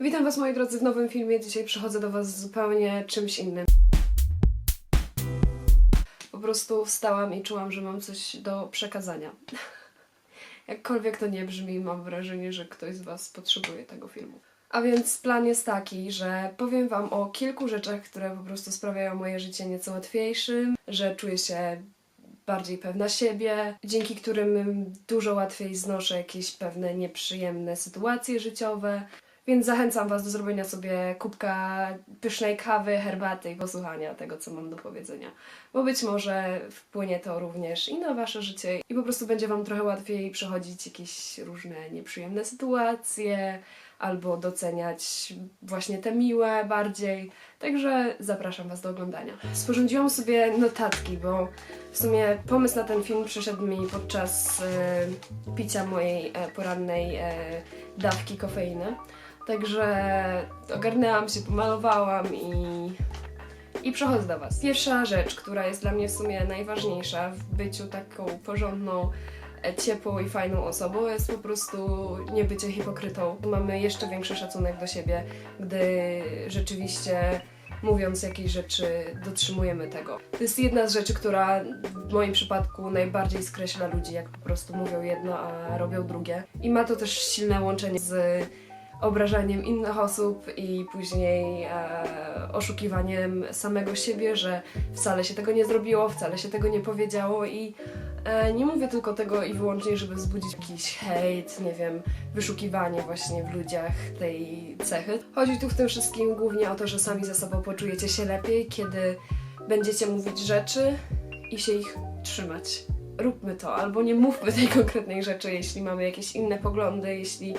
Witam Was moi drodzy w nowym filmie. Dzisiaj przychodzę do Was zupełnie czymś innym. Po prostu wstałam i czułam, że mam coś do przekazania. Jakkolwiek to nie brzmi, mam wrażenie, że ktoś z Was potrzebuje tego filmu. A więc plan jest taki, że powiem Wam o kilku rzeczach, które po prostu sprawiają moje życie nieco łatwiejszym, że czuję się bardziej pewna siebie, dzięki którym dużo łatwiej znoszę jakieś pewne nieprzyjemne sytuacje życiowe. Więc zachęcam Was do zrobienia sobie kubka pysznej kawy, herbaty i posłuchania tego, co mam do powiedzenia. Bo być może wpłynie to również i na Wasze życie i po prostu będzie Wam trochę łatwiej przechodzić jakieś różne nieprzyjemne sytuacje albo doceniać właśnie te miłe bardziej. Także zapraszam Was do oglądania. Sporządziłam sobie notatki, bo w sumie pomysł na ten film przyszedł mi podczas e, picia mojej e, porannej e, dawki kofeiny. Także ogarnęłam się, pomalowałam i, i przechodzę do Was. Pierwsza rzecz, która jest dla mnie w sumie najważniejsza w byciu taką porządną, e, ciepłą i fajną osobą, jest po prostu nie bycie hipokrytą. Mamy jeszcze większy szacunek do siebie, gdy rzeczywiście mówiąc jakieś rzeczy, dotrzymujemy tego. To jest jedna z rzeczy, która w moim przypadku najbardziej skreśla ludzi, jak po prostu mówią jedno, a robią drugie. I ma to też silne łączenie z obrażaniem innych osób i później e, oszukiwaniem samego siebie, że wcale się tego nie zrobiło, wcale się tego nie powiedziało i e, nie mówię tylko tego i wyłącznie, żeby wzbudzić jakiś hejt, nie wiem, wyszukiwanie właśnie w ludziach tej cechy. Chodzi tu w tym wszystkim głównie o to, że sami ze sobą poczujecie się lepiej, kiedy będziecie mówić rzeczy i się ich trzymać róbmy to, albo nie mówmy tej konkretnej rzeczy, jeśli mamy jakieś inne poglądy, jeśli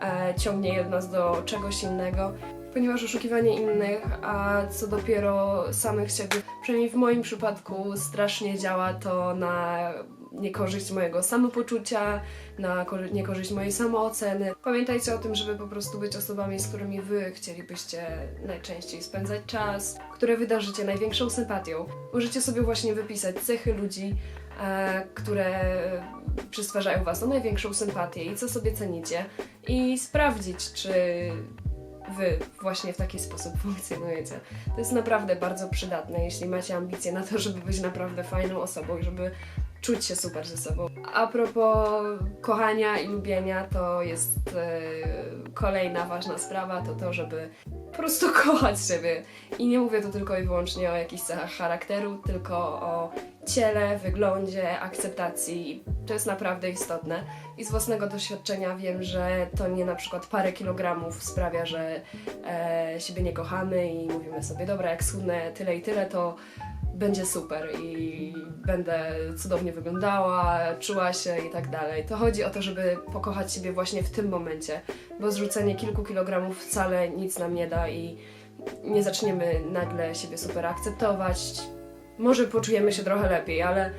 e, ciągnie je nas do czegoś innego. Ponieważ oszukiwanie innych, a co dopiero samych siebie, przynajmniej w moim przypadku, strasznie działa to na niekorzyść mojego samopoczucia, na korzy- niekorzyść mojej samooceny. Pamiętajcie o tym, żeby po prostu być osobami, z którymi wy chcielibyście najczęściej spędzać czas, które wydarzycie największą sympatią. Możecie sobie właśnie wypisać cechy ludzi, które przysparzają Was największą sympatię i co sobie cenicie i sprawdzić, czy Wy właśnie w taki sposób funkcjonujecie. To jest naprawdę bardzo przydatne, jeśli macie ambicje na to, żeby być naprawdę fajną osobą i żeby czuć się super ze sobą. A propos kochania i lubienia, to jest e, kolejna ważna sprawa, to to, żeby po prostu kochać siebie. I nie mówię tu tylko i wyłącznie o jakichś cechach charakteru, tylko o ciele, wyglądzie, akceptacji. To jest naprawdę istotne. I z własnego doświadczenia wiem, że to nie na przykład parę kilogramów sprawia, że e, siebie nie kochamy i mówimy sobie, dobra, jak schudnę tyle i tyle, to będzie super i będę cudownie wyglądała, czuła się i tak dalej. To chodzi o to, żeby pokochać siebie właśnie w tym momencie, bo zrzucenie kilku kilogramów wcale nic nam nie da i nie zaczniemy nagle siebie super akceptować. Może poczujemy się trochę lepiej, ale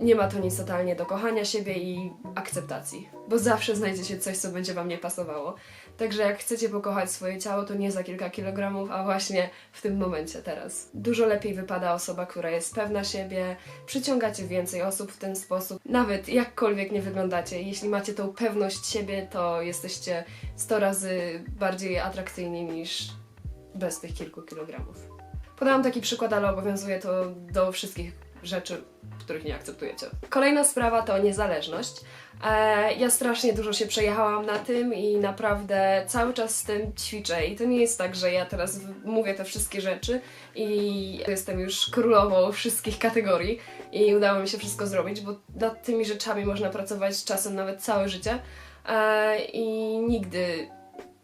nie ma to nic totalnie do kochania siebie i akceptacji, bo zawsze znajdzie się coś, co będzie Wam nie pasowało. Także jak chcecie pokochać swoje ciało, to nie za kilka kilogramów, a właśnie w tym momencie teraz. Dużo lepiej wypada osoba, która jest pewna siebie, przyciągacie więcej osób w ten sposób. Nawet jakkolwiek nie wyglądacie, jeśli macie tą pewność siebie, to jesteście 100 razy bardziej atrakcyjni niż bez tych kilku kilogramów. Podałam taki przykład, ale obowiązuje to do wszystkich rzeczy, których nie akceptujecie. Kolejna sprawa to niezależność. E, ja strasznie dużo się przejechałam na tym i naprawdę cały czas z tym ćwiczę. I to nie jest tak, że ja teraz mówię te wszystkie rzeczy i jestem już królową wszystkich kategorii i udało mi się wszystko zrobić, bo nad tymi rzeczami można pracować czasem nawet całe życie. E, I nigdy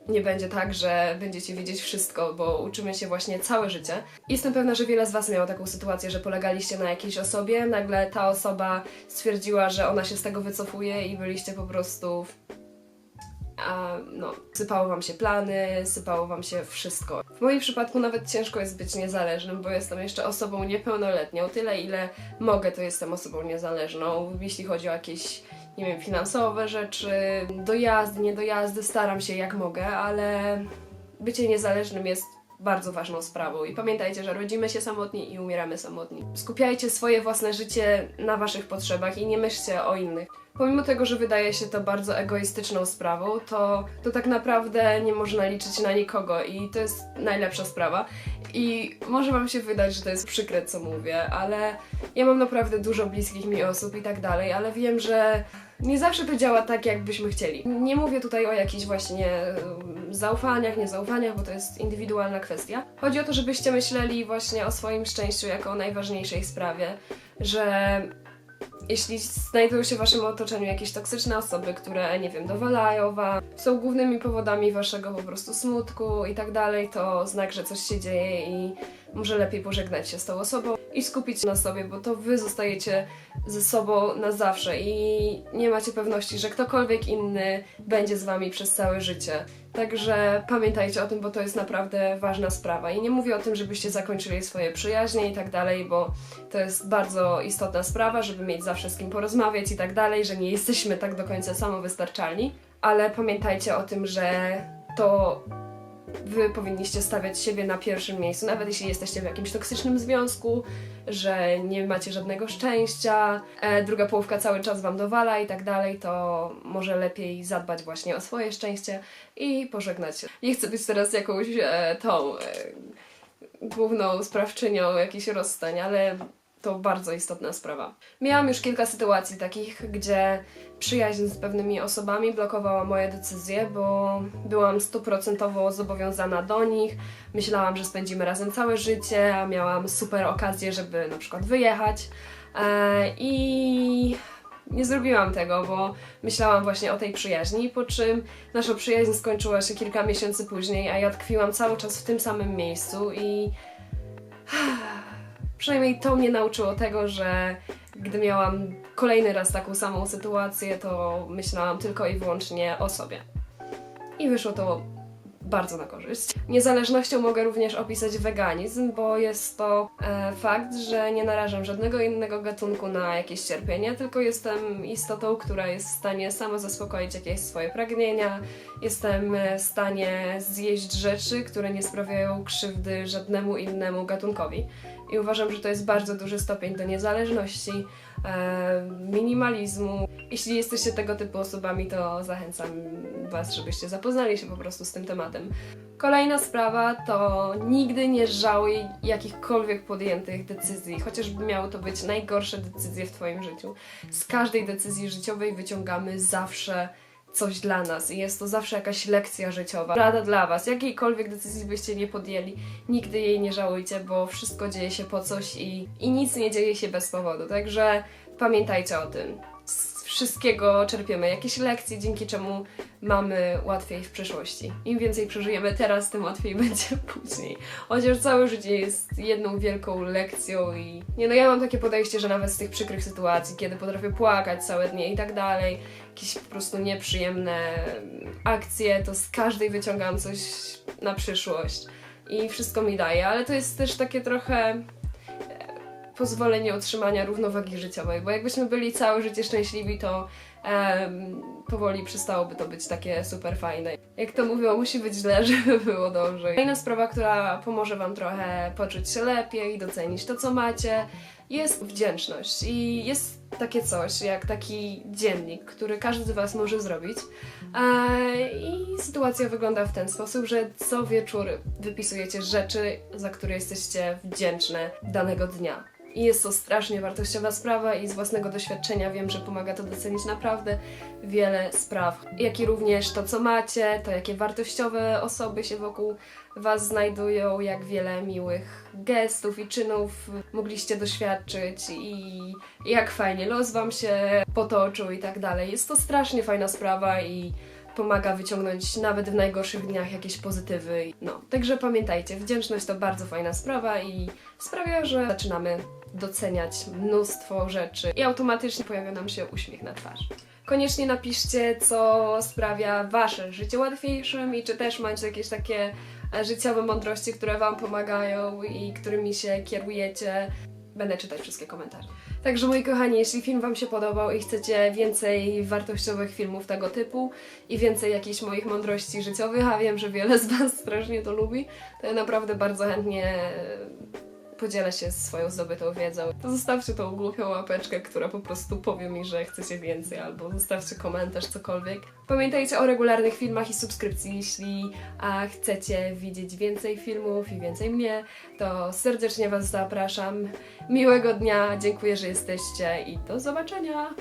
nie będzie tak, że będziecie wiedzieć wszystko, bo uczymy się właśnie całe życie. Jestem pewna, że wiele z Was miało taką sytuację, że polegaliście na jakiejś osobie, nagle ta osoba stwierdziła, że ona się z tego wycofuje i byliście po prostu. A, no, sypało Wam się plany, sypało Wam się wszystko. W moim przypadku nawet ciężko jest być niezależnym, bo jestem jeszcze osobą niepełnoletnią. Tyle, ile mogę, to jestem osobą niezależną. Jeśli chodzi o jakieś nie wiem, finansowe rzeczy, dojazdy, niedojazdy, staram się jak mogę, ale bycie niezależnym jest bardzo ważną sprawą. I pamiętajcie, że rodzimy się samotni i umieramy samotni. Skupiajcie swoje własne życie na waszych potrzebach i nie myślcie o innych. Pomimo tego, że wydaje się to bardzo egoistyczną sprawą, to, to tak naprawdę nie można liczyć na nikogo i to jest najlepsza sprawa. I może wam się wydać, że to jest przykre, co mówię, ale ja mam naprawdę dużo bliskich mi osób i tak dalej, ale wiem, że nie zawsze to działa tak, jakbyśmy chcieli. Nie mówię tutaj o jakichś właśnie zaufaniach, niezaufaniach, bo to jest indywidualna kwestia. Chodzi o to, żebyście myśleli właśnie o swoim szczęściu jako o najważniejszej sprawie, że jeśli znajdują się w waszym otoczeniu jakieś toksyczne osoby, które, nie wiem, dowalają wam, są głównymi powodami waszego po prostu smutku i tak dalej, to znak, że coś się dzieje i może lepiej pożegnać się z tą osobą i skupić się na sobie, bo to wy zostajecie ze sobą na zawsze i nie macie pewności, że ktokolwiek inny będzie z wami przez całe życie. Także pamiętajcie o tym, bo to jest naprawdę ważna sprawa. I nie mówię o tym, żebyście zakończyli swoje przyjaźnie i tak dalej, bo to jest bardzo istotna sprawa, żeby mieć zawsze z kim porozmawiać i tak dalej, że nie jesteśmy tak do końca samowystarczalni. Ale pamiętajcie o tym, że to wy powinniście stawiać siebie na pierwszym miejscu, nawet jeśli jesteście w jakimś toksycznym związku, że nie macie żadnego szczęścia, e, druga połówka cały czas wam dowala i tak dalej, to może lepiej zadbać właśnie o swoje szczęście i pożegnać się. Nie chcę być teraz jakąś e, tą e, główną sprawczynią jakichś rozstań, ale to bardzo istotna sprawa. Miałam już kilka sytuacji takich, gdzie przyjaźń z pewnymi osobami blokowała moje decyzje, bo byłam stuprocentowo zobowiązana do nich. Myślałam, że spędzimy razem całe życie, a miałam super okazję, żeby na przykład wyjechać. E, I nie zrobiłam tego, bo myślałam właśnie o tej przyjaźni, po czym nasza przyjaźń skończyła się kilka miesięcy później, a ja tkwiłam cały czas w tym samym miejscu i przynajmniej to mnie nauczyło tego, że gdy miałam kolejny raz taką samą sytuację, to myślałam tylko i wyłącznie o sobie. I wyszło to bardzo na korzyść. Niezależnością mogę również opisać weganizm, bo jest to e, fakt, że nie narażam żadnego innego gatunku na jakieś cierpienie, tylko jestem istotą, która jest w stanie sama zaspokoić jakieś swoje pragnienia, jestem e, w stanie zjeść rzeczy, które nie sprawiają krzywdy żadnemu innemu gatunkowi. I uważam, że to jest bardzo duży stopień do niezależności, e, minimalizmu. Jeśli jesteście tego typu osobami, to zachęcam Was, żebyście zapoznali się po prostu z tym tematem. Kolejna sprawa to nigdy nie żałuj jakichkolwiek podjętych decyzji, chociażby miało to być najgorsze decyzje w Twoim życiu. Z każdej decyzji życiowej wyciągamy zawsze coś dla nas i jest to zawsze jakaś lekcja życiowa. Rada dla Was, jakiejkolwiek decyzji byście nie podjęli, nigdy jej nie żałujcie, bo wszystko dzieje się po coś i, i nic nie dzieje się bez powodu. Także pamiętajcie o tym. Wszystkiego czerpiemy jakieś lekcje, dzięki czemu mamy łatwiej w przyszłości. Im więcej przeżyjemy teraz, tym łatwiej będzie później. Chociaż całe życie jest jedną wielką lekcją i nie no, ja mam takie podejście, że nawet z tych przykrych sytuacji, kiedy potrafię płakać całe dnie i tak dalej, jakieś po prostu nieprzyjemne akcje, to z każdej wyciągam coś na przyszłość i wszystko mi daje, ale to jest też takie trochę pozwolenie utrzymania równowagi życiowej, bo jakbyśmy byli całe życie szczęśliwi, to powoli przestałoby to być takie super fajne. Jak to mówią, musi być źle, żeby było dobrze. Kolejna sprawa, która pomoże Wam trochę poczuć się lepiej, docenić to, co macie, jest wdzięczność. I jest takie coś, jak taki dziennik, który każdy z Was może zrobić. E, I sytuacja wygląda w ten sposób, że co wieczór wypisujecie rzeczy, za które jesteście wdzięczne danego dnia. I jest to strasznie wartościowa sprawa i z własnego doświadczenia wiem, że pomaga to docenić naprawdę wiele spraw. Jak i również to, co macie, to jakie wartościowe osoby się wokół Was znajdują, jak wiele miłych gestów i czynów mogliście doświadczyć i jak fajnie los Wam się potoczył i tak dalej. Jest to strasznie fajna sprawa i pomaga wyciągnąć nawet w najgorszych dniach jakieś pozytywy. No, także pamiętajcie, wdzięczność to bardzo fajna sprawa i sprawia, że zaczynamy doceniać mnóstwo rzeczy i automatycznie pojawia nam się uśmiech na twarzy. Koniecznie napiszcie, co sprawia Wasze życie łatwiejszym i czy też macie jakieś takie e, życiowe mądrości, które Wam pomagają i którymi się kierujecie. będę czytać wszystkie komentarze. Także moi kochani, jeśli film Wam się podobał i chcecie więcej wartościowych filmów tego typu i więcej jakichś moich mądrości życiowych, a wiem, że wiele z Was strasznie to lubi, to ja naprawdę bardzo chętnie podzielę się swoją zdobytą wiedzą. To zostawcie tą głupią łapeczkę, która po prostu powie mi, że chcecie więcej, albo zostawcie komentarz, cokolwiek. Pamiętajcie o regularnych filmach i subskrypcji. Jeśli a, chcecie widzieć więcej filmów i więcej mnie, to serdecznie Was zapraszam. Miłego dnia, dziękuję, że jesteście i do zobaczenia!